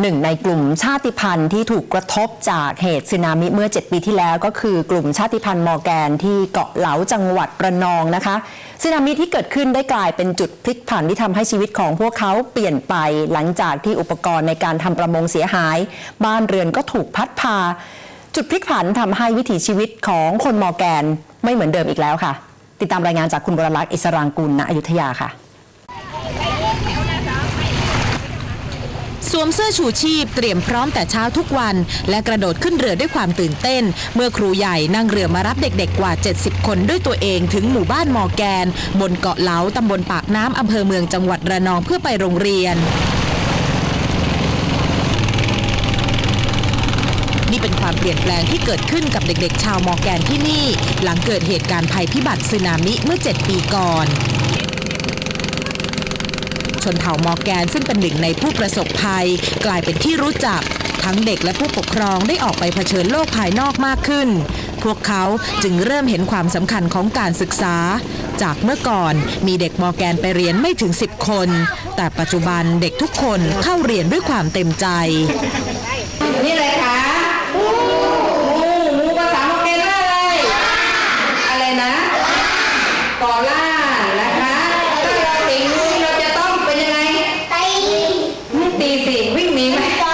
หนึ่งในกลุ่มชาติพันธุ์ที่ถูกกระทบจากเหตุสึนามิเมื่อ 7 ปีที่แล้วก็คือกลุ่มชาติพันธุ์มอร์แกนที่เกาะเหลาจังหวัดประนองนะคะสึนามิที่เกิดขึ้นได้กลายเป็นจุดพลิกผันที่ทำให้ชีวิตของพวกเขาเปลี่ยนไปหลังจากที่อุปกรณ์ในการทำประมงเสียหาย บ้านเรือนก็ถูกพัดพา จุดพลิกผันทำให้วิถีชีวิตของคนมอร์แกนไม่เหมือนเดิมอีกแล้วค่ะ ติดตามรายงานจากคุณบรลักษ์อิสรางกุลณอยุธยาค่ะ สวมเสื้อชูชีพเตรียมพร้อมแต่เช้าทุกวัน และกระโดดขึ้นเรือด้วยความตื่นเต้น เมื่อครูใหญ่นั่งเรือมารับเด็กๆกว่า 70 คนด้วยตัวเองถึงหมู่บ้านมอแกน บนเกาะเหลาตำบลปากน้ำอำเภอเมืองจังหวัดระนองเพื่อไปโรงเรียน นี่เป็นความเปลี่ยนแปลงที่เกิดขึ้นกับเด็กๆ ชาวมอแกนที่นี่ หลังเกิดเหตุการณ์ภัยพิบัติสึนามิเมื่อ 7 ปีก่อน ชนเผ่ามอร์แกนซึ่งเป็นหนึ่งในผู้ประสบภัย กลายเป็นที่รู้จัก ทั้งเด็กและผู้ปกครองได้ออกไปเผชิญโลกภายนอกมากขึ้น พวกเขาจึงเริ่มเห็นความสำคัญของการศึกษา จากเมื่อก่อนมีเด็กมอร์แกนไปเรียนไม่ถึง 10 คน แต่ปัจจุบันเด็กทุกคนเข้าเรียนด้วยความเต็มใจ นี่อะไรคะงูงูงูภาษามอร์แกนว่าอะไร อะไรนะกอล่านะคะ ถ้าเราเห็นงูเราจะต้องเป็นยังไง ไม่ตีสิ วิ่งหนีไหมอ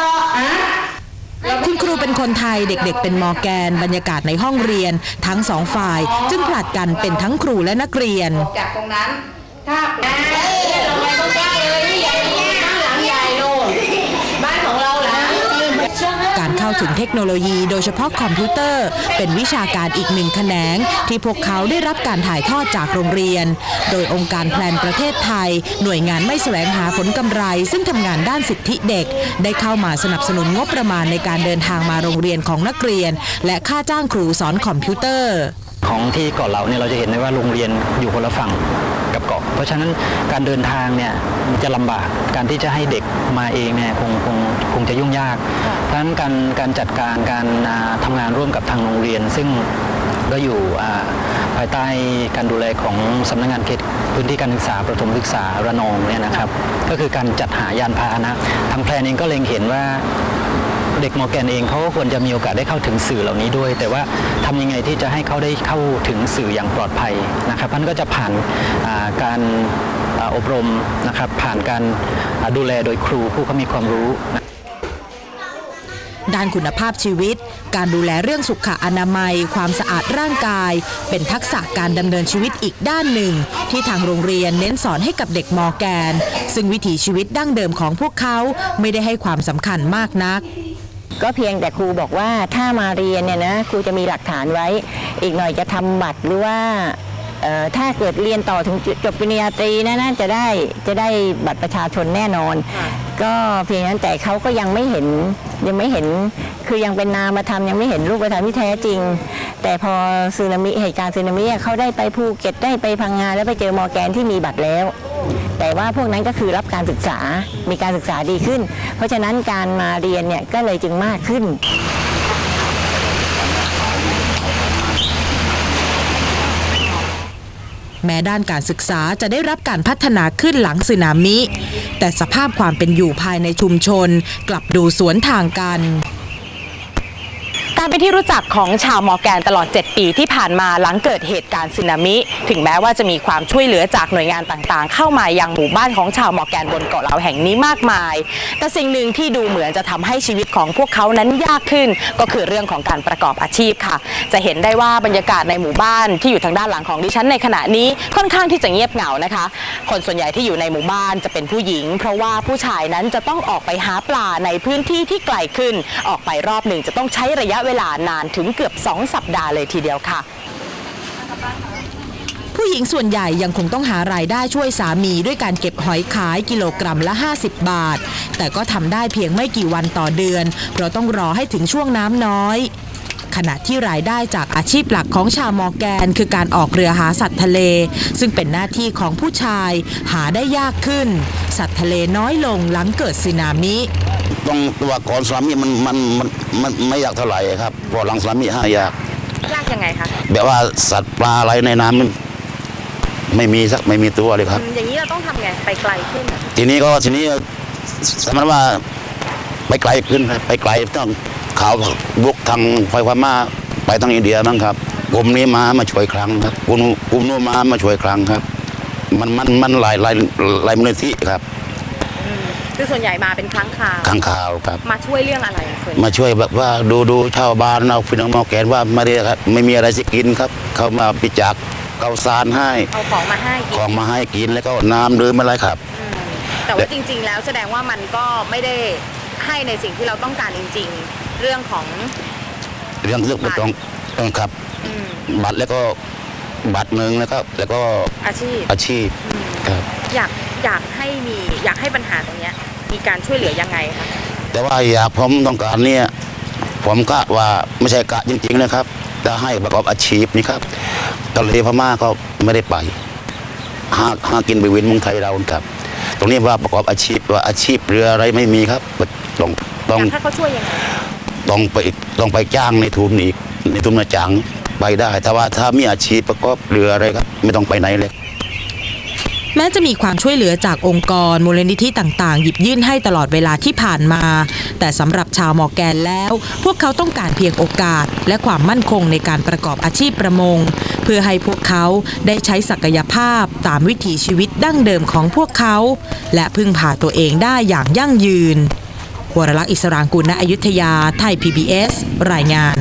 ะ คุณค รูเป็นคนไทยเด็กๆ เป็นมอแกน บรรยากาศในห้องเรียน ทั้งสองฝ่าย จึงผลัดกันเป็นทั้งครูและนักเรียน จากตรงนั้น ถ้าเราไปตรงกลาเลยนี่ใหญ่บ้านหลังใหญ่โน่นบ้านของเราเหรอ การเข้าถึงเทคโนโลยีโดยเฉพาะคอมพิวเตอร์ เป็นวิชาการอีกหนึ่งแขนง ที่พวกเขาได้รับการถ่ายทอดจากโรงเรียน โดยองค์การแพลนประเทศไทย หน่วยงานไม่แสวงหาผลกำไร ซึ่งทำงานด้านสิทธิเด็ก ได้เข้ามาสนับสนุนงบประมาณในการเดินทางมาโรงเรียนของนักเรียน และค่าจ้างครูสอนคอมพิวเตอร์ ของที่เกาะเหลาเนี่ยเราจะเห็นได้ว่าโรงเรียนอยู่คนละฝั่ง กับเกาะ เพราะฉะนั้นการเดินทางเนี่ยจะลำบากการที่จะให้เด็กมาเองเนี่ยคงคงคงจะยุ่งยาก เพราะฉะนั้นการการจัดการการอ่าทำงานร่วมกับทางโรงเรียน ซึ่งก็อยู่อ่าภายใต้การดูแลของสำนักงานเขตพื้นที่การศึกษาประถมศึกษาระนองเนี่ยนะครับ ก็คือการจัดหายานพาหนะทางแพลนเองก็เล็งเห็นว่า เด็กมอแกนเองเขาก็ควรจะมีโอกาสได้เข้าถึงสื่อเหล่านี้ด้วย แต่ว่าทำยังไงที่จะให้เขาได้เข้าถึงสื่ออย่างปลอดภัยนะครับมันก็จะผ่านาการอาอบรมนะครับผ่านการาดูแลโดยครูผู้เขามีความรู้ด้านคุณภาพชีวิต การดูแลเรื่องสุขอนามัย ความสะอาดร่างกาย เป็นทักษะการดำเนินชีวิตอีกด้านหนึ่ง ที่ทางโรงเรียนเน้นสอนให้กับเด็กมอแกน ซึ่งวิถีชีวิตดั้งเดิมของพวกเขาไม่ได้ให้ความสำคัญมากนัก ก็เพียงแต่ครูบอกว่าถ้ามาเรียนเนี่ยนะครูจะมีหลักฐานไว้ อีกหน่อยจะทำบัตรหรือว่าถ้าเกิดเรียนต่อถึงจบปริญญาตรีนะน่าจะได้จะได้บัตรประชาชนแน่นอน ก็เพียงนั้นแต่เขาก็ยังไม่เห็นยังไม่เห็นคือยังเป็นนามธรรมยังไม่เห็นรูปธรรมที่แท้จริง แต่พอสึนามิเหตุการณ์สึนามิเขาได้ไปภูเก็ตได้ไปพังงาแล้วไปเจอมอแกนที่มีบัตรแล้ว แต่ว่าพวกนั้นก็คือรับการศึกษา มีการศึกษาดีขึ้น เพราะฉะนั้นการมาเรียนเนี่ยก็เลยจึงมากขึ้นแม้ด้านการศึกษาจะได้รับการพัฒนาขึ้นหลังสึนามิ แต่สภาพความเป็นอยู่ภายในชุมชน กลับดูสวนทางกัน การเป็นที่รู้จักของชาวมอร์แกนตลอด 7 ปีที่ผ่านมาหลังเกิดเหตุการณ์สึนามิ ถึงแม้ว่าจะมีความช่วยเหลือจากหน่วยงานต่างๆ เข้ามายังหมู่บ้านของชาวมอร์แกนบนเกาะเหลาแห่งนี้มากมาย แต่สิ่งหนึ่งที่ดูเหมือนจะทำให้ชีวิตของพวกเขานั้นยากขึ้น ก็คือเรื่องของการประกอบอาชีพค่ะ จะเห็นได้ว่าบรรยากาศในหมู่บ้านที่อยู่ทางด้านหลังของดิฉันในขณะนี้ค่อนข้างที่จะเงียบเหงานะคะ คนส่วนใหญ่ที่อยู่ในหมู่บ้านจะเป็นผู้หญิง เพราะว่าผู้ชายนั้นจะต้องออกไปหาปลาในพื้นที่ที่ไกลขึ้น ออกไปรอบหนึ่งจะต้องใช้ระยะเวลานานถึงเกือบ 2 สัปดาห์เลยทีเดียวค่ะ ผู้หญิงส่วนใหญ่ยังคงต้องหารายได้ช่วยสามีด้วยการเก็บหอยขายกิโลกรัมละ 50 บาท แต่ก็ทำได้เพียงไม่กี่วันต่อเดือน เพราะต้องรอให้ถึงช่วงน้ำน้อยขณะที่รายได้จากอาชีพหลักของชาวมอร์แกน คือการออกเรือหาสัตว์ทะเล ซึ่งเป็นหน้าที่ของผู้ชายหาได้ยากขึ้น สัตว์ทะเลน้อยลงหลังเกิดสึนามิ ตรงตัวก่อนสึนามิมันมันมันมันไม่อยากเท่าไหร่ครับพอหลังสึนามิห้ายากยากยังไงคะแบบว่าสัตว์ปลาอะไรในน้ำมันไม่มีสักไม่มีตัวเลยครับ อย่างนี้เราต้องทำไงไปไกลขึ้นทีนี้ก็ทีนี้สมมติว่าไปไกลขึ้นครับไปไกลต้องข่าวบุกทางไฟฟ้ามาไปทางอินเดียมั้งครับกลุ่มนี้มามาช่วยครั้งครับกลุ่มกลุ่มนู้นมามาช่วยครั้งครับ มันมันมันหลายหลายหลายมูลนิธิครับ คือส่วนใหญ่มาเป็นครั้งคราวข้างข่าวครับ มาช่วยเรื่องอะไรอะส่วนใหญ่มาช่วยแบบว่าดูดูชาวบ้านเอาพี่น้องมอแกนว่าไม่ได้ครับไม่มีอะไรสิกินครับ เขามาปิจักเกาสารให้เอาของมาให้ขกิองนมาให้กินแล้วก็น้ำดื่มอะไรครับอืมแต่ว่าจริง ๆ แล้วแสดงว่ามันก็ไม่ได้ให้ในสิ่งที่เราต้องการจริง ๆ เรื่องของเรื่องเรื่องต้องต้องครับอืมบัตรแล้วก็บัตรหนึ่งแล้วก็แล้วก็อาชีพอาชีพครับอยาก อยากให้มีอยากให้ปัญหาตรงเนี้ยมีการช่วยเหลือยังไงคะแต่ว่าอยากผมต้องการเนี่ยผมกะว่าไม่ใช่กะจริง ๆนะครับจะให้ประกอบอาชีพนี่ครับทะเลพม่าก็ไม่ได้ไปหาหากินไปเว้นเมืองไทยเราครับ ตรงนี้ว่าประกอบอาชีพว่าอาชีพเรืออะไรไม่มีครับต้องต้องอยากให้เขาช่วยยังไงต้องไปต้องไปจ้างในทุนอีกในทุนมาจ้างไปได้แต่ว่าถ้ามีอาชีพประกอบเรืออะไรครับ ไม่ต้องไปไหนเลย แม้จะมีความช่วยเหลือจากองค์กรมูลนิธิต่างๆ หยิบยื่นให้ตลอดเวลาที่ผ่านมา แต่สำหรับชาวมอแกนแล้ว พวกเขาต้องการเพียงโอกาส และความมั่นคงในการประกอบอาชีพประมง เพื่อให้พวกเขาได้ใช้ศักยภาพตามวิถีชีวิตดั้งเดิมของพวกเขา และพึ่งพาตัวเองได้อย่างยั่งยืนวรลักษ์อิสรางกุลณอยุธยา ไทย PBS รายงาน